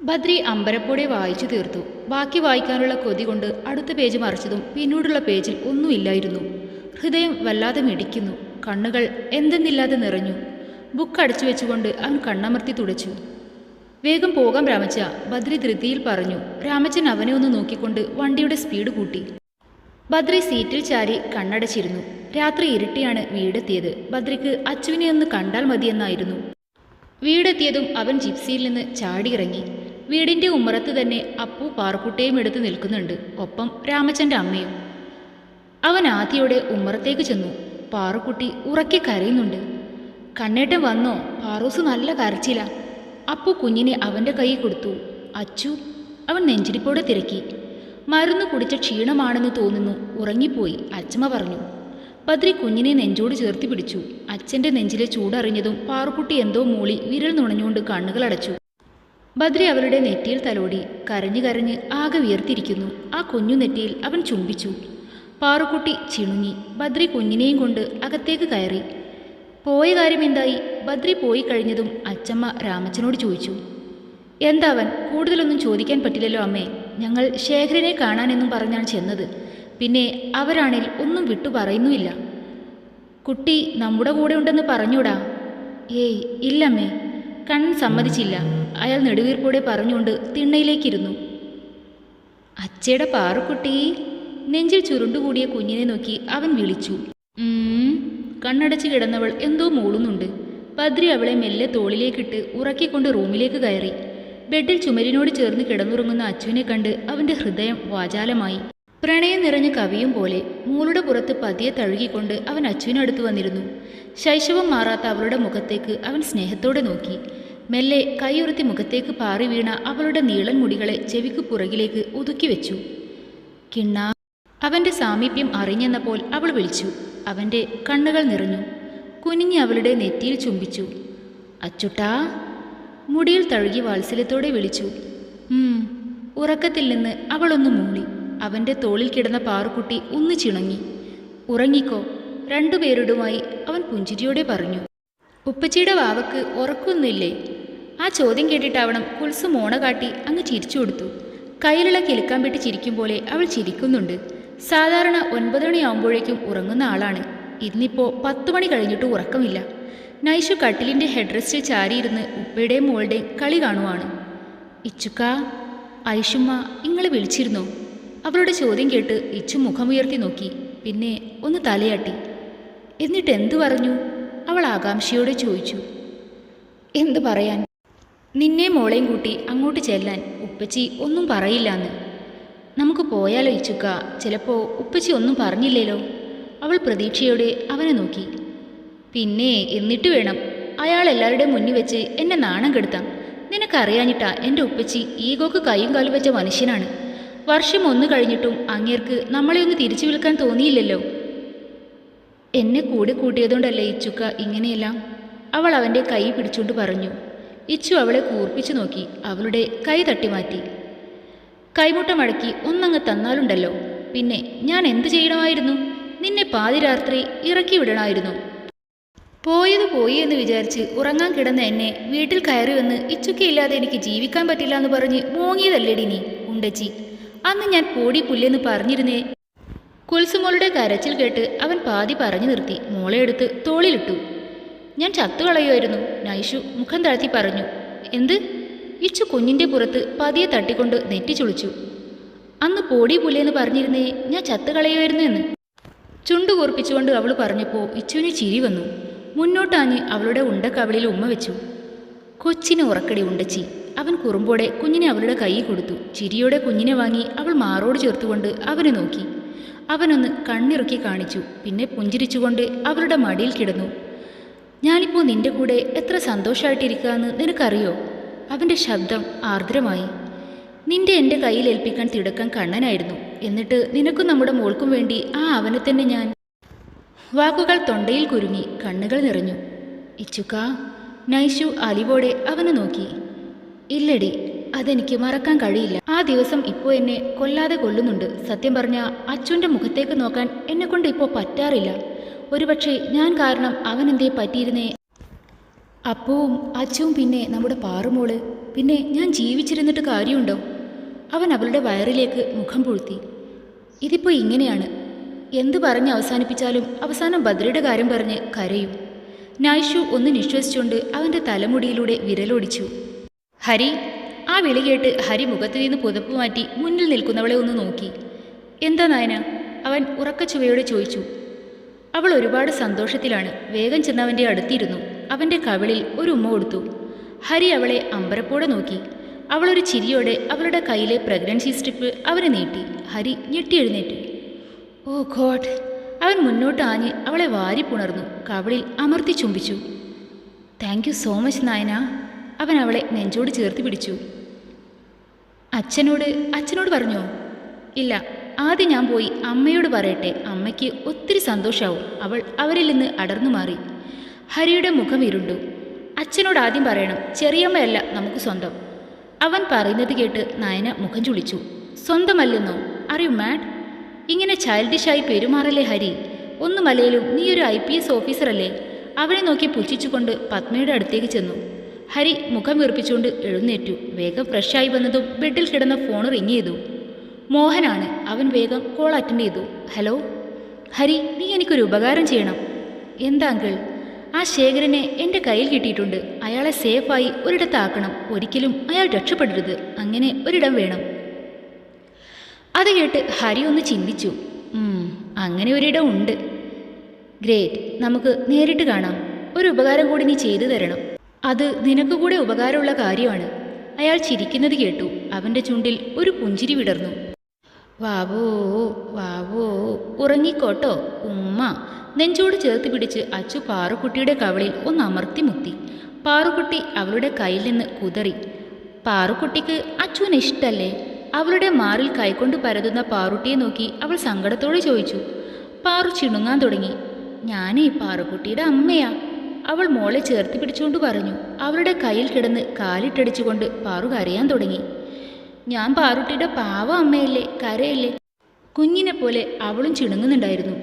ബദ്രി അമ്പരപ്പോടെ വായിച്ചു തീർത്തു. ബാക്കി വായിക്കാനുള്ള കൊതി കൊണ്ട് അടുത്ത പേജ് മറിച്ചതും പിന്നീടുള്ള പേജിൽ ഒന്നുമില്ലായിരുന്നു ഹൃദയം വല്ലാതെ മിടിക്കുന്നു. കണ്ണുകൾ എന്തെന്നില്ലാതെ നിറഞ്ഞു. ബുക്ക് അടച്ചു വെച്ചുകൊണ്ട് അവൻ കണ്ണമർത്തി തുടച്ചു. വേഗം പോകാം രാമച്ച ബദ്രി ധൃതിയിൽ പറഞ്ഞു. രാമച്ചൻ അവനെ ഒന്ന് നോക്കിക്കൊണ്ട് വണ്ടിയുടെ സ്പീഡ് കൂട്ടി. ബദ്രി സീറ്റിൽ ചാരി കണ്ണടച്ചിരുന്നു. രാത്രി ഇരുട്ടിയാണ് വീടെത്തിയത്. ബദ്രിക്ക് അച്ചുവിനെ ഒന്ന് കണ്ടാൽ മതിയെന്നായിരുന്നു. വീടെത്തിയതും അവൻ ജിപ്സിയിൽ നിന്ന് ചാടിയിറങ്ങി. വീടിന്റെ ഉമ്മറത്ത് തന്നെ അപ്പു പാറക്കുട്ടയും എടുത്ത് നിൽക്കുന്നുണ്ട്. ഒപ്പം രാമച്ചന്റെ അമ്മയും. അവൻ ആദ്യയോടെ ഉമ്മറത്തേക്ക് ചെന്നു. പാറുക്കുട്ടി ഉറക്കി കരയുന്നുണ്ട്. കണ്ണേട്ടൻ വന്നോ? പാറൂസ് നല്ല കരച്ചില. അപ്പു കുഞ്ഞിനെ അവന്റെ കൈ കൊടുത്തു. അച്ചു അവൻ നെഞ്ചിരിപ്പോടെ തിരക്കി. മരുന്ന് കുടിച്ച ക്ഷീണമാണെന്ന് തോന്നുന്നു. ഉറങ്ങിപ്പോയി അച്ചമ്മ പറഞ്ഞു. ബദ്രി കുഞ്ഞിനെ നെഞ്ചോട് ചേർത്തി പിടിച്ചു. അച്ഛന്റെ നെഞ്ചിലെ ചൂടറിഞ്ഞതും പാറുക്കുട്ടി എന്തോ മൂളി വിരൽ നുണഞ്ഞുകൊണ്ട് കണ്ണുകളടച്ചു. ബദ്രി അവളുടെ നെറ്റിയിൽ തലോടി കരഞ്ഞു കരഞ്ഞ് ആകെ വിയർത്തിരിക്കുന്നു. ആ കുഞ്ഞു നെറ്റിയിൽ അവൻ ചുംബിച്ചു. പാറുക്കുട്ടി ചിണുങ്ങി. ബദ്രി കുഞ്ഞിനെയും കൊണ്ട് അകത്തേക്ക് കയറി. പോയ കാര്യം എന്തായി? ബദ്രി പോയി കഴിഞ്ഞതും അച്ചമ്മ രാമച്ചനോട് ചോദിച്ചു. എന്താവൻ കൂടുതലൊന്നും ചോദിക്കാൻ പറ്റില്ലല്ലോ അമ്മേ. ഞങ്ങൾ ശേഖരനെ കാണാനെന്നും പറഞ്ഞാണ് ചെന്നത്. പിന്നെ അവരാണിൽ ഒന്നും വിട്ടു പറയുന്നുമില്ല. കുട്ടി നമ്മുടെ കൂടെ ഉണ്ടെന്ന് പറഞ്ഞൂടാ? ഏയ് ഇല്ലമ്മേ. കണ്ണൻ സമ്മതിച്ചില്ല. അയാൾ നെടുവീർപ്പോടെ പറഞ്ഞുകൊണ്ട് തിണ്ണയിലേക്കിരുന്നു. അച്ചയുടെ പാറുക്കുട്ടി നെഞ്ചിൽ ചുരുണ്ടുകൂടിയ കുഞ്ഞിനെ നോക്കി അവൻ വിളിച്ചു. കണ്ണടച്ച് കിടന്നവൾ എന്തോ മൂളുന്നുണ്ട്. പദ്രി അവളെ മെല്ലെ തോളിലേക്കിട്ട് ഉറക്കിക്കൊണ്ട് റൂമിലേക്ക് കയറി. ബെഡിൽ ചുമരിനോട് ചേർന്ന് കിടന്നുറങ്ങുന്ന അച്ഛനെ കണ്ട് അവന്റെ ഹൃദയം വാചാലമായി. പ്രണയം നിറഞ്ഞ കവിയും പോലെ മൂളുടെ പുറത്ത് പതിയെ തഴുകിക്കൊണ്ട് അവൻ അച്ചുവിനടുത്ത് വന്നിരുന്നു. ശൈശവം മാറാത്ത അവളുടെ മുഖത്തേക്ക് അവൻ സ്നേഹത്തോടെ നോക്കി. മെല്ലെ കൈയുറത്തി മുഖത്തേക്ക് പാറി വീണ അവളുടെ നീളൻ മുടികളെ ചെവിക്ക് പുറകിലേക്ക് ഒതുക്കി വെച്ചു. കിണ്ണാ അവന്റെ സാമീപ്യം അറിഞ്ഞെന്നപ്പോൾ അവൾ വിളിച്ചു. അവന്റെ കണ്ണുകൾ നിറഞ്ഞു. കുനിഞ്ഞ് അവളുടെ നെറ്റിയിൽ ചുംബിച്ചു. അച്ചുട്ടാ മുടിയിൽ തഴുകി വാത്സല്യത്തോടെ വിളിച്ചു. ഉറക്കത്തിൽ നിന്ന് അവളൊന്ന് മൂളി. അവന്റെ തോളിൽ കിടന്ന പാറുക്കുട്ടി ഒന്ന് ചിണങ്ങി. ഉറങ്ങിക്കോ രണ്ടുപേരോടുമായി അവൻ പുഞ്ചിരിയോടെ പറഞ്ഞു. ഉപ്പച്ചിയുടെ വാവക്ക് ഉറക്കൊന്നുമില്ലേ? ആ ചോദ്യം കേട്ടിട്ടാവണം കുൽസ് മോണ കാട്ടി അങ്ങ് ചിരിച്ചു കൊടുത്തു. കയ്യിലുള്ള കിലുക്കാൻ പെട്ടി ചിരിക്കും പോലെ അവൾ ചിരിക്കുന്നുണ്ട്. സാധാരണ ഒൻപത് മണിയാവുമ്പോഴേക്കും ഉറങ്ങുന്ന ആളാണ്. ഇന്നിപ്പോൾ പത്ത് മണി കഴിഞ്ഞിട്ട് ഉറക്കമില്ല. നൈഷു കട്ടിലിന്റെ ഹെഡ് റെസ്റ്റിൽ ചാരിയിരുന്ന് ഉപ്പയുടെയും മോളുടെയും കളി കാണുവാണ്. ഇച്ചുക്ക ഐഷുമ്മ ഇങ്ങളെ വിളിച്ചിരുന്നോ? അവളുടെ ചോദ്യം കേട്ട് ഇച്ചു മുഖമുയർത്തി നോക്കി. പിന്നെ ഒന്ന് തലയാട്ടി. എന്നിട്ട് എന്തു പറഞ്ഞു? അവൾ ആകാംക്ഷയോടെ ചോദിച്ചു. എന്തു പറയാൻ? നിന്നെ മോളെയും കൂട്ടി അങ്ങോട്ട് ചെല്ലാൻ ഉപ്പച്ചി ഒന്നും പറയില്ലാന്ന്. നമുക്ക് പോയാലോ ഇച്ചുക്ക ചിലപ്പോ ഉപ്പച്ചി ഒന്നും പറഞ്ഞില്ലല്ലോ അവൾ പ്രതീക്ഷയോടെ അവനെ നോക്കി. പിന്നെ എന്നിട്ട് വേണം അയാൾ എല്ലാവരുടെയും മുന്നിൽ വെച്ച് എന്നെ നാണം കെടുത്താം നിനക്കറിയാഞ്ഞിട്ടാ എന്റെ ഉപ്പച്ചി ഈഗോക്ക് കൈയും കാലും വെച്ച മനുഷ്യനാണ്. വർഷം ഒന്ന് കഴിഞ്ഞിട്ടും അങ്ങേർക്ക് നമ്മളെ ഒന്ന് തിരിച്ചു വിൽക്കാൻ തോന്നിയില്ലല്ലോ. എന്നെ കൂടെ കൂട്ടിയതുകൊണ്ടല്ലേ ഇച്ചുക്ക ഇങ്ങനെയെല്ലാം? അവൾ അവന്റെ കൈ പിടിച്ചുകൊണ്ട് പറഞ്ഞു. ഇച്ചു അവളെ കൂർപ്പിച്ചു നോക്കി അവളുടെ കൈ തട്ടി മാറ്റി കൈമുട്ട മടക്കി ഒന്നങ്ങ് തന്നാലുണ്ടല്ലോ. പിന്നെ ഞാൻ എന്തു ചെയ്യണമായിരുന്നു? നിന്നെ പാതിരാത്രി ഇറക്കി വിടണമായിരുന്നു. പോയത് പോയി എന്ന് വിചാരിച്ച് ഉറങ്ങാൻ കിടന്ന എന്നെ വീട്ടിൽ കയറി വന്ന് ഇച്ചുക്കയില്ലാതെ എനിക്ക് ജീവിക്കാൻ പറ്റില്ല എന്ന് പറഞ്ഞ് മൂങ്ങിയതല്ലേടി നീ ഉണ്ടച്ചി. അന്ന് ഞാൻ പോടി പുല്ലെന്ന് പറഞ്ഞിരുന്നേ. കുൽസുമോളുടെ കരച്ചിൽ കേട്ട് അവൻ പാതി പറഞ്ഞു നിർത്തി മോളെ എടുത്ത് തോളിലിട്ടു. ഞാൻ ചത്തുകളയുമായിരുന്നു. നൈഷു മുഖം താഴ്ത്തി പറഞ്ഞു എന്ത്? ഇച്ചു കുഞ്ഞിന്റെ പുറത്ത് പതിയെ തട്ടിക്കൊണ്ട് നെറ്റി ചുളിച്ചു അന്ന് പോടി പുലിയെന്ന് പറഞ്ഞിരുന്നേ ഞാൻ ചത്തുകളയുമായിരുന്നു എന്ന്. ചുണ്ടു കൂർപ്പിച്ചുകൊണ്ട് അവൾ പറഞ്ഞപ്പോൾ ഇച്ചുവിന് ചിരി വന്നു. മുന്നോട്ടാഞ്ഞ് അവളുടെ ഉണ്ടക്കവളിൽ ഉമ്മ വെച്ചു. കൊച്ചിന് ഉറക്കടി ഉണ്ടച്ചി. അവൻ കുറുമ്പോടെ കുഞ്ഞിനെ അവളുടെ കൈ കൊടുത്തു. ചിരിയോടെ കുഞ്ഞിനെ വാങ്ങി അവൾ മാറോട് ചേർത്തുകൊണ്ട് അവനെ നോക്കി. അവനൊന്ന് കണ്ണിറുക്കി കാണിച്ചു. പിന്നെ പുഞ്ചിരിച്ചുകൊണ്ട് അവരുടെ മടിയിൽ കിടന്നു. ഞാനിപ്പോൾ നിന്റെ കൂടെ എത്ര സന്തോഷമായിട്ടിരിക്കുകയെന്ന് നിനക്കറിയോ? അവന്റെ ശബ്ദം ആർദ്രമായി. നിന്റെ എന്റെ കയ്യിൽ ഏൽപ്പിക്കാൻ തിടക്കാൻ കണ്ണനായിരുന്നു. എന്നിട്ട് നിനക്കും നമ്മുടെ മോൾക്കും വേണ്ടി ആ അവനെ തന്നെ ഞാൻ വാക്കുകൾ തൊണ്ടയിൽ കുരുങ്ങി കണ്ണുകൾ നിറഞ്ഞു. ഇച്ചുക്ക നൈഷു അലിവോടെ അവനെ നോക്കി. ഇല്ലടി അതെനിക്ക് മറക്കാൻ കഴിയില്ല. ആ ദിവസം ഇപ്പോൾ എന്നെ കൊല്ലാതെ കൊല്ലുന്നുണ്ട്. സത്യം പറഞ്ഞ അച്ഛന്റെ മുഖത്തേക്ക് നോക്കാൻ എന്നെക്കൊണ്ട് ഇപ്പോൾ പറ്റാറില്ല. ഒരുപക്ഷെ ഞാൻ കാരണം അവൻ എന്തേ പറ്റിയിരുന്നേ? അപ്പവും അച്ഛവും പിന്നെ നമ്മുടെ പാറുമോൾ. പിന്നെ ഞാൻ ജീവിച്ചിരുന്നിട്ട് കാര്യമുണ്ടോ? അവൻ അവളുടെ വയറിലേക്ക് മുഖം പൂഴ്ത്തി. ഇതിപ്പോൾ ഇങ്ങനെയാണ്. എന്ത് പറഞ്ഞ് അവസാനിപ്പിച്ചാലും അവസാനം ബദ്രയുടെ കാര്യം പറഞ്ഞ് കരയും. നൈഷു ഒന്ന് നിശ്വസിച്ചുകൊണ്ട് അവന്റെ തലമുടിയിലൂടെ വിരലോടിച്ചു. ഹരി ആ വിളി കേട്ട് ഹരി മുഖത്ത് നിന്ന് പുതപ്പ് മാറ്റി മുന്നിൽ നിൽക്കുന്നവളെ ഒന്ന് നോക്കി. എന്താ നായന? അവൻ ഉറക്കച്ചുവയോടെ ചോദിച്ചു. അവൾ ഒരുപാട് സന്തോഷത്തിലാണ് വേഗം ചെന്നവന്റെ അടുത്തിരുന്നു. അവന്റെ കവിളിൽ ഒരു ഉമ്മ കൊടുത്തു. ഹരി അവളെ അമ്പരപ്പോടെ നോക്കി. അവളൊരു ചിരിയോടെ അവളുടെ കയ്യിലെ പ്രഗ്നൻസി സ്ട്രിപ്പ് അവന് നീട്ടി. ഹരി ഞെട്ടിയെഴുന്നേറ്റു ഓ ഗോഡ്. അവൻ മുന്നോട്ട് ആഞ്ഞ് അവളെ വാരി പുണർന്നു. കവിളിൽ അമർത്തി ചുംബിച്ചു. Thank you so much Nayana. അവൻ അവളെ നെഞ്ചോട് ചേർത്ത് പിടിച്ചു. അച്ഛനോട് അച്ഛനോട് പറഞ്ഞോ? ഇല്ല ആദ്യം ഞാൻ പോയി അമ്മയോട് പറയട്ടെ. അമ്മയ്ക്ക് ഒത്തിരി സന്തോഷാവും. അവൾ അവരിൽ നിന്ന് അടർന്നു മാറി. ഹരിയുടെ മുഖം ഇരുണ്ടു. അച്ഛനോട് ആദ്യം പറയണം ചെറിയമ്മയല്ല നമുക്ക് സ്വന്തം. അവൻ പറയുന്നത് കേട്ട് നയന മുഖം ചുളിച്ചു. സ്വന്തമല്ലെന്നോ? അറിയൂ മാഡ് ഇങ്ങനെ ചൈൽഡിഷായി പെരുമാറല്ലേ ഹരി? ഒന്നുമല്ലേലും നീ ഒരു ഐ പി എസ് ഓഫീസറല്ലേ അവനെ നോക്കി പുച്ഛിച്ചുകൊണ്ട് പത്മയുടെ അടുത്തേക്ക് ചെന്നു. ഹരി മുഖം വീർപ്പിച്ചുകൊണ്ട് എഴുന്നേറ്റു. വേഗം ഫ്രഷായി വന്നതും ബെഡിൽ കിടന്ന ഫോൺ റിങ് ചെയ്തു. മോഹനാണ്. അവൻ വേഗം കോൾ അറ്റൻഡ് ചെയ്തു. ഹലോ ഹരി നീ എനിക്കൊരു ഉപകാരം ചെയ്യണം. എന്താ അങ്കിൾ ആ ശേഖരനെ എന്റെ കയ്യിൽ കിട്ടിയിട്ടുണ്ട്. അയാളെ സേഫായി ഒരിടത്താക്കണം ഒരിക്കലും അയാൾ രക്ഷപ്പെടരുത്. അങ്ങനെ ഒരിടം വേണം. അത് കേട്ട് ഹരി ഒന്ന് ചിന്തിച്ചു. "ഉം, അങ്ങനെ ഒരിടം ഉണ്ട്. ഗ്രേറ്റ് നമുക്ക് നേരിട്ട് കാണാം. ഒരു ഉപകാരം കൂടി നീ ചെയ്തു തരണം. അത് നിനക്ക് കൂടെ ഉപകാരമുള്ള കാര്യമാണ്. അയാൾ ചിരിക്കുന്നത് കേട്ടു. അവന്റെ ചുണ്ടിൽ ഒരു പുഞ്ചിരി വിടർന്നു. വാവോ വാവോ. ഉറങ്ങിക്കോട്ടോ ഉമ്മ. നെഞ്ചോട് ചേർത്ത് പിടിച്ച് അച്ചു പാറുക്കുട്ടിയുടെ കവളിൽ ഒന്ന് അമർത്തി മുത്തി പാറുക്കുട്ടി അവളുടെ കയ്യിൽ നിന്ന് കുതറി. പാറുക്കുട്ടിക്ക് അച്ചുവിന് ഇഷ്ടല്ലേ? അവളുടെ മാറിൽ കൈകൊണ്ട് പരതുന്ന പാറുട്ടിയെ നോക്കി അവൾ സങ്കടത്തോടെ ചോദിച്ചു. പാറു ചിണുങ്ങാൻ തുടങ്ങി. ഞാനേ പാറുക്കുട്ടിയുടെ അമ്മയാ. അവൾ മോളെ ചേർത്ത് പിടിച്ചുകൊണ്ട് പറഞ്ഞു. അവളുടെ കയ്യിൽ കിടന്ന് കാലിട്ടടിച്ചുകൊണ്ട് പാറു കരയാൻ തുടങ്ങി. ഞാൻ പാറുട്ടിയുടെ പാവ അമ്മയല്ലേ കരയല്ലേ? കുഞ്ഞിനെ പോലെ അവളും ചിണുങ്ങുന്നുണ്ടായിരുന്നു.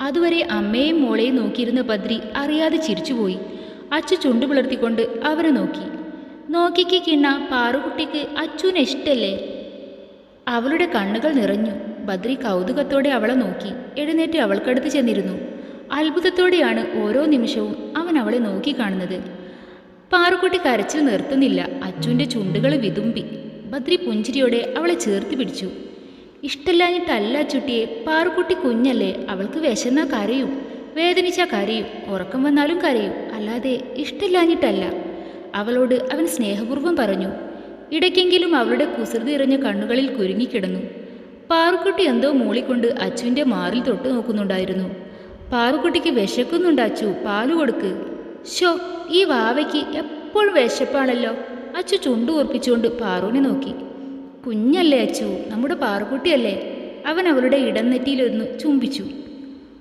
അതുവരെ അമ്മയെയും മോളെയും നോക്കിയിരുന്ന ബദ്രി അറിയാതെ ചിരിച്ചുപോയി. അച്ചു ചുണ്ടു പിളർത്തിക്കൊണ്ട് അവരെ നോക്കി. നോക്കിക്ക് കിണ്ണ പാറുകുട്ടിക്ക് അച്ചുവിനെ ഇഷ്ടല്ലേ? അവളുടെ കണ്ണുകൾ നിറഞ്ഞു. ബദ്രി കൗതുകത്തോടെ അവളെ നോക്കി. എഴുന്നേറ്റ് അവൾക്കടുത്ത് ചെന്നിരുന്നു. അത്ഭുതത്തോടെയാണ് ഓരോ നിമിഷവും അവൻ അവളെ നോക്കി കാണുന്നത്. പാറുക്കുട്ടി കരച്ചിൽ നിർത്തുന്നില്ല. അച്ചുവിന്റെ ചുണ്ടുകൾ വിതുമ്പി. ബദ്രി പുഞ്ചിരിയോടെ അവളെ ചേർത്ത് പിടിച്ചു. ഇഷ്ടല്ലാഞ്ഞിട്ടല്ല ചുട്ടിയെ പാറുക്കുട്ടി കുഞ്ഞല്ലേ അവൾക്ക് വിശന്നാ കരയും വേദനിച്ചാ കരയും ഉറക്കം വന്നാലും കരയും അല്ലാതെ ഇഷ്ടല്ലാഞ്ഞിട്ടല്ല. അവളോട് അവൻ സ്നേഹപൂർവം പറഞ്ഞു. ഇടയ്ക്കെങ്കിലും അവളുടെ കുസൃതി എറിഞ്ഞ കണ്ണുകളിൽ കുരുങ്ങിക്കിടന്നു പാറുക്കുട്ടി എന്തോ മൂളിക്കൊണ്ട് അച്ചുവിന്റെ മാറിൽ തൊട്ട് നോക്കുന്നുണ്ടായിരുന്നു. പാറുക്കുട്ടിക്ക് വിശക്കുന്നുണ്ട് അച്ചു പാൽ കൊടുക്ക്. ഷോ ഈ വാവയ്ക്ക് എപ്പോഴും വിശപ്പാണല്ലോ. അച്ചു ചുണ്ടു ഉറപ്പിച്ചുകൊണ്ട് പാറുവിനെ നോക്കി. കുഞ്ഞല്ലേ അച്ചു നമ്മുടെ പാറുക്കുട്ടിയല്ലേ? അവൻ അവളുടെ ഇടനെറ്റിയിലൊന്ന് ചുംബിച്ചു.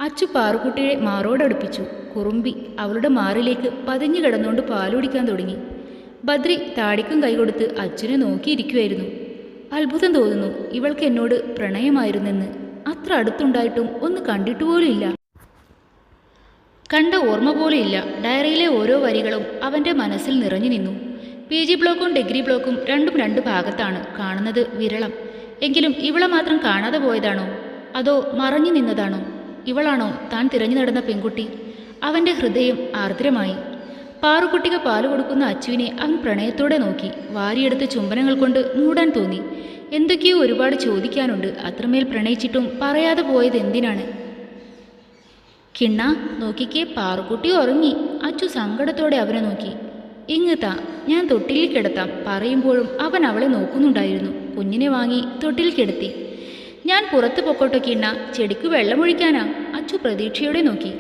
അച്ചു പാറുക്കുട്ടിയെ മാറോടടുപ്പിച്ചു കുറുമ്പി അവളുടെ മാറിലേക്ക് പതിഞ്ഞു കിടന്നുകൊണ്ട് പാലുടിക്കാൻ തുടങ്ങി. ബദ്രി താടിക്കും കൈകൊടുത്ത് അച്ഛനെ നോക്കിയിരിക്കുമായിരുന്നു അത്ഭുതം തോന്നുന്നു ഇവൾക്ക് എന്നോട് പ്രണയമായിരുന്നെന്ന്. അത്ര അടുത്തുണ്ടായിട്ടും ഒന്ന് കണ്ടിട്ടുപോലുമില്ല. കണ്ട ഓർമ്മ പോലെയില്ല ഡയറിയിലെ ഓരോ വരികളും അവന്റെ മനസ്സിൽ നിറഞ്ഞു നിന്നു. പി ജി ബ്ലോക്കും ഡിഗ്രി ബ്ലോക്കും രണ്ടും രണ്ട് ഭാഗത്താണ് കാണുന്നത് വിരളം. എങ്കിലും ഇവളെ മാത്രം കാണാതെ പോയതാണോ? അതോ മറഞ്ഞു നിന്നതാണോ? ഇവളാണോ താൻ തിരഞ്ഞു നടന്ന പെൺകുട്ടി? അവന്റെ ഹൃദയം ആർദ്രമായി. പാറുകുട്ടിക്ക് പാൽ കൊടുക്കുന്ന അച്ചുവിനെ അവൻ പ്രണയത്തോടെ നോക്കി. വാരിയെടുത്ത് ചുംബനങ്ങൾ കൊണ്ട് മൂടാൻ തോന്നി. എന്തൊക്കെയോ ഒരുപാട് ചോദിക്കാനുണ്ട്. അത്രമേൽ പ്രണയിച്ചിട്ടും പറയാതെ പോയത് എന്തിനാണ് കിണ്ണ നോക്കിക്കേ പാറുക്കുട്ടി ഉറങ്ങി. അച്ചു സങ്കടത്തോടെ അവനെ നോക്കി. ഇങ്ങ് താ ഞാൻ തൊട്ടിലിൽ കിടത്താം പറയുമ്പോഴും അവൻ അവളെ നോക്കുന്നുണ്ടായിരുന്നു. കുഞ്ഞിനെ വാങ്ങി തൊട്ടിൽ കിടത്തി. ഞാൻ പുറത്ത് പൊക്കോട്ടെ കിണ്ണ ചെടിക്ക് വെള്ളമൊഴിക്കാനാ അച്ചു പ്രതീക്ഷയോടെ നോക്കി.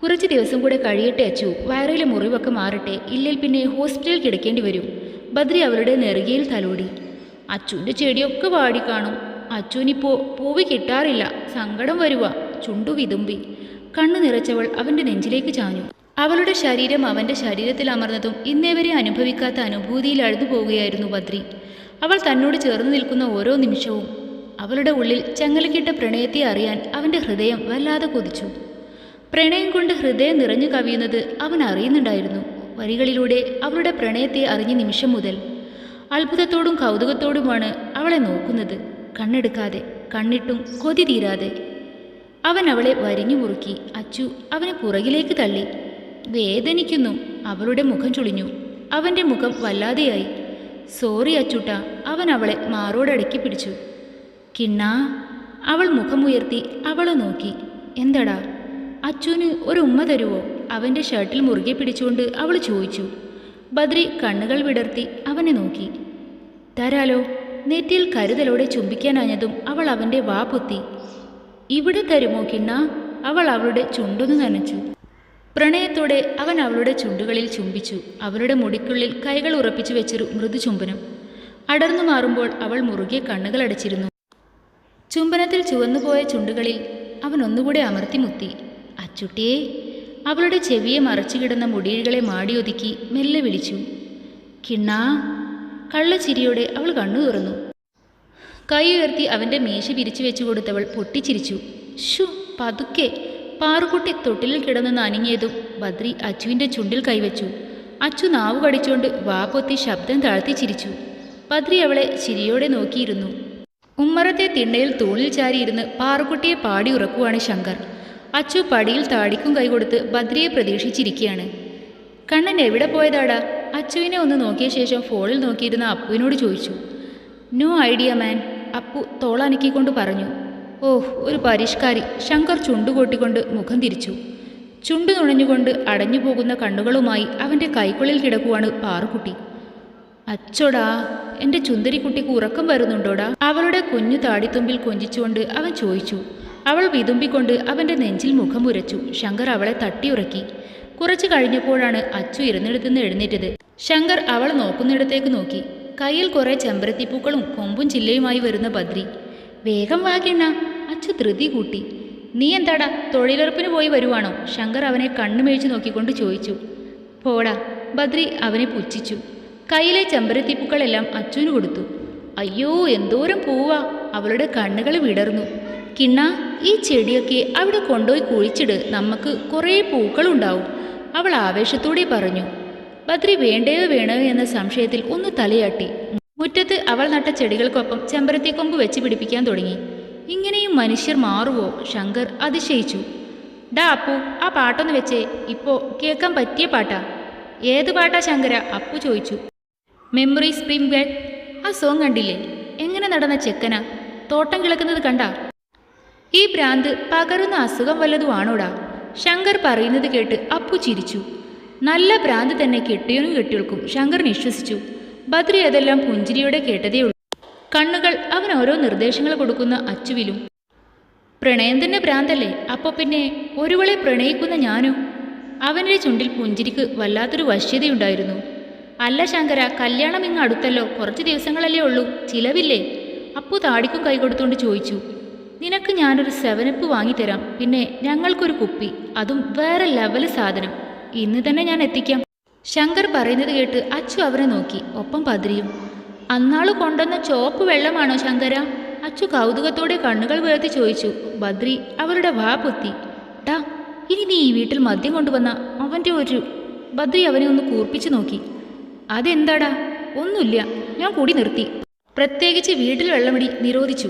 കുറച്ച് ദിവസം കൂടെ കഴിയട്ടെ അച്ചു വയറിലെ മുറിവൊക്കെ മാറട്ടെ ഇല്ലെങ്കിൽ പിന്നെ ഹോസ്പിറ്റലിൽ കിടക്കേണ്ടി വരും ബദ്രി അവരുടെ നെറുകയിൽ തലോടി. അച്ചുവിന്റെ ചെടിയൊക്കെ വാടി കാണും അച്ചുവിനിപ്പോ പൂവ് കിട്ടാറില്ല സങ്കടം വരുക ചുണ്ടു വിതുമ്പി. കണ്ണു നിറച്ചവൾ അവന്റെ നെഞ്ചിലേക്ക് ചാഞ്ഞു. അവളുടെ ശരീരം അവന്റെ ശരീരത്തിൽ അമർന്നതും ഇന്നേ വരെ അനുഭവിക്കാത്ത അനുഭൂതിയിൽ അഴുതു പോവുകയായിരുന്നു ബദ്രി. അവൾ തന്നോട് ചേർന്ന് നിൽക്കുന്ന ഓരോ നിമിഷവും അവളുടെ ഉള്ളിൽ ചങ്ങലക്കിട്ട പ്രണയത്തെ അറിയാൻ അവന്റെ ഹൃദയം വല്ലാതെ കൊതിച്ചു. പ്രണയം കൊണ്ട് ഹൃദയം നിറഞ്ഞു കവിയുന്നത് അവൻ അറിയുന്നുണ്ടായിരുന്നു. വരികളിലൂടെ അവളുടെ പ്രണയത്തെ അറിഞ്ഞ നിമിഷം മുതൽ അത്ഭുതത്തോടും കൗതുകത്തോടുമാണ് അവളെ നോക്കുന്നത്. കണ്ണെടുക്കാതെ കണ്ണിട്ടും കൊതി തീരാതെ അവൻ അവളെ വരിഞ്ഞു മുറുക്കി. അച്ചു അവനെ പുറകിലേക്ക് തള്ളി. വേദനിക്കുന്നു. അവളുടെ മുഖം ചുളിഞ്ഞു. അവന്റെ മുഖം വല്ലാതെയായി. സോറി അച്ചുട്ട. അവൻ അവളെ മാറോടടക്കി പിടിച്ചു. കിണ്ണാ. അവൾ മുഖമുയർത്തി അവളെ നോക്കി. എന്തടാ? അച്ചുവിന് ഒരു ഉമ്മ തരുവോ? അവന്റെ ഷർട്ടിൽ മുറുകെ പിടിച്ചുകൊണ്ട് അവൾ ചോദിച്ചു. ബദ്രി കണ്ണുകൾ വിടർത്തി അവനെ നോക്കി. തരാലോ. നെറ്റിയിൽ കരുതലോടെ ചുംബിക്കാനാഞ്ഞതും അവൾ അവന്റെ വാ പൊത്തി. ഇവിടെ തരുമോ കിണ്ണ? അവൾ അവളുടെ ചുണ്ടൊന്നു നനച്ചു. പ്രണയത്തോടെ അവൻ അവളുടെ ചുണ്ടുകളിൽ ചുംബിച്ചു. അവളുടെ മുടിക്കുള്ളിൽ കൈകൾ ഉറപ്പിച്ചു വെച്ചൊരു മൃദു ചുംബനം. അടർന്നു മാറുമ്പോൾ അവൾ മുറുകെ കണ്ണുകൾ അടച്ചിരുന്നു. ചുംബനത്തിൽ ചുവന്നുപോയ ചുണ്ടുകളിൽ അവൻ ഒന്നുകൂടെ അമർത്തി മുത്തി. അച്ചുട്ടിയെ അവളുടെ ചെവിയെ മറച്ചു കിടന്ന മുടിയിഴകളെ മാടിയൊതുക്കി മെല്ലെ വിളിച്ചു. കിണ്ണ കള്ളച്ചിരിയോടെ അവൾ കണ്ണു തുറന്നു കൈ ഉയർത്തി അവന്റെ മീശ പിരിച്ചു വെച്ചു കൊടുത്തവൾ പൊട്ടിച്ചിരിച്ചു. ഷു പതുക്കെ. പാറുകുട്ടി തൊട്ടിലിൽ കിടന്ന് നനങ്ങിയതും ബദ്രി അച്ചുവിന്റെ ചുണ്ടിൽ കൈവച്ചു. അച്ചു നാവ് കടിച്ചുകൊണ്ട് വാ പൊത്തി ശബ്ദം താഴ്ത്തി ചിരിച്ചു. ബദ്രി അവളെ ചിരിയോടെ നോക്കിയിരുന്നു. ഉമ്മറത്തെ തിണ്ണയിൽ തൂണിൽ ചാരിയിരുന്ന് പാറുക്കുട്ടിയെ പാടി ഉറക്കുവാണ് ശങ്കർ. അച്ചു പടിയിൽ താടിക്കും കൈകൊടുത്ത് ബദ്രിയെ പ്രതീക്ഷിച്ചിരിക്കുകയാണ് കണ്ണൻ എവിടെ പോയതാടാ? അച്ചുവിനെ ഒന്ന് നോക്കിയ ശേഷം ഫോണിൽ നോക്കിയിരുന്ന അപ്പുവിനോട് ചോദിച്ചു. നോ ഐഡിയ മാൻ അപ്പു തോളനക്കിക്കൊണ്ട് പറഞ്ഞു ഓഹ് ഒരു പരിഷ്കാരി. ശങ്കർ ചുണ്ടുകൊട്ടിക്കൊണ്ട് മുഖം തിരിച്ചു. ചുണ്ടു നുണഞ്ഞുകൊണ്ട് അടഞ്ഞു പോകുന്ന കണ്ണുകളുമായി അവന്റെ കൈക്കുള്ളിൽ കിടക്കുവാണ് പാറുക്കുട്ടി അച്ചോടാ എന്റെ ചുന്ദരിക്കുട്ടിക്ക് ഉറക്കം വരുന്നുണ്ടോടാ? അവളുടെ കുഞ്ഞു താടിത്തുമ്പിൽ കൊഞ്ചിച്ചുകൊണ്ട് അവൻ ചോദിച്ചു. അവൾ വിതുമ്പിക്കൊണ്ട് അവന്റെ നെഞ്ചിൽ മുഖം ഉരച്ചു. ശങ്കർ അവളെ തട്ടിയുറക്കി. കുറച്ചു കഴിഞ്ഞപ്പോഴാണ് അച്ചു ഇരുന്നിടത്തുനിന്ന് എഴുന്നേറ്റത്. ശങ്കർ അവൾ നോക്കുന്നിടത്തേക്ക് നോക്കി. കയ്യിൽ കുറെ ചെമ്പരത്തിപ്പൂക്കളും കൊമ്പും ചില്ലയുമായി വരുന്ന ബദ്രി. വേഗം വാകിണ്ണ അച്ഛ ധൃതി കൂട്ടി. നീ എന്താടാ തൊഴിലുറപ്പിന് പോയി വരുവാണോ? ശങ്കർ അവനെ കണ്ണുമേഴിച്ച് നോക്കിക്കൊണ്ട് ചോദിച്ചു. പോടാ ബദ്രി അവനെ പുച്ഛിച്ചു. കയ്യിലെ ചെമ്പരത്തിപ്പൂക്കളെല്ലാം അച്ചുവിന് കൊടുത്തു. അയ്യോ എന്തോരം പൂവാ അവളുടെ കണ്ണുകൾ വിടർന്നു. കിണ്ണ ഈ ചെടിയൊക്കെ അവിടെ കൊണ്ടുപോയി കുഴിച്ചിട് നമുക്ക് കുറേ പൂക്കളുണ്ടാവും അവൾ ആവേശത്തോടെ പറഞ്ഞു. ബദ്രി വേണ്ടയോ വേണയോ എന്ന സംശയത്തിൽ ഒന്ന് തലയാട്ടി. മുറ്റത്ത് അവൾ നട്ട ചെടികൾക്കൊപ്പം ചെമ്പരത്തിക്കൊമ്പ് വെച്ച് പിടിപ്പിക്കാൻ തുടങ്ങി. ഇങ്ങനെയും മനുഷ്യർ മാറുവോ? ശങ്കർ അതിശയിച്ചു. ഡാ അപ്പു ആ പാട്ടൊന്ന് വെച്ചേ. ഇപ്പോ കേൾക്കാൻ പറ്റിയ പാട്ടാ. ഏത് പാട്ടാ ശങ്കര? അപ്പു ചോദിച്ചു. മെമ്മറി സ്പ്രിംഗ് ബാക്ക് ആ സോങ് കണ്ടില്ലേ? എങ്ങനെ നടന്ന ചെക്കനാ? തോട്ടം കിളക്കുന്നത് കണ്ട? ഈ ഭ്രാന്ത് പകരുന്ന അസുഖം വല്ലതുമാണോടാ ശങ്കർ പറയുന്നത് കേട്ട് അപ്പു ചിരിച്ചു. നല്ല ഭ്രാന്ത് തന്നെ കെട്ടിയനും കെട്ടിയൾക്കും ശങ്കർ വിശ്വസിച്ചു. ബദ്രി അതെല്ലാം പുഞ്ചിരിയോടെ കേട്ടതേ ഉള്ളൂ കണ്ണുകൾ അവൻ ഓരോ നിർദ്ദേശങ്ങൾ കൊടുക്കുന്ന അച്ചുവിലും. പ്രണയം തന്നെ ഭ്രാന്തല്ലേ? അപ്പോൾ പിന്നെ ഒരുവളെ പ്രണയിക്കുന്ന ഞാനോ? അവന്റെ ചുണ്ടിൽ പുഞ്ചിരിക്ക് വല്ലാത്തൊരു വശ്യതയുണ്ടായിരുന്നു. അല്ല ശങ്കര കല്യാണം ഇങ്ങ് അടുത്തല്ലോ. കുറച്ച് ദിവസങ്ങളല്ലേ ഉള്ളൂ. ചിലവില്ലേ? അപ്പു താടിക്കും കൈ കൊടുത്തുകൊണ്ട് ചോദിച്ചു. നിനക്ക് ഞാനൊരു സെവനപ്പ് വാങ്ങിത്തരാം. പിന്നെ ഞങ്ങൾക്കൊരു കുപ്പി. അതും വേറെ ലെവൽ സാധനം. ഇന്ന് തന്നെ ഞാൻ എത്തിക്കാം. ശങ്കർ പറയുന്നത് കേട്ട് അച്ചു അവരെ നോക്കി. ഒപ്പം പതിരിയും. അന്നാൾ കൊണ്ടുവന്ന ചോപ്പ് വെള്ളമാണോ ശങ്കര? അച്ചു കൗതുകത്തോടെ കണ്ണുകൾ ഉയർത്തി ചോദിച്ചു. ബദ്രി അവരുടെ വാ പൊത്തി. ടാ ഇനി നീ ഈ വീട്ടിൽ മദ്യം കൊണ്ടുവന്ന അവന്റെ ഒരു ബദ്രി അവനെ ഒന്ന് കൂർപ്പിച്ചു നോക്കി. അതെന്താടാ? ഒന്നുമില്ല. ഞാൻ കൂടി നിർത്തി. പ്രത്യേകിച്ച് വീട്ടിൽ വെള്ളമടി നിരോധിച്ചു.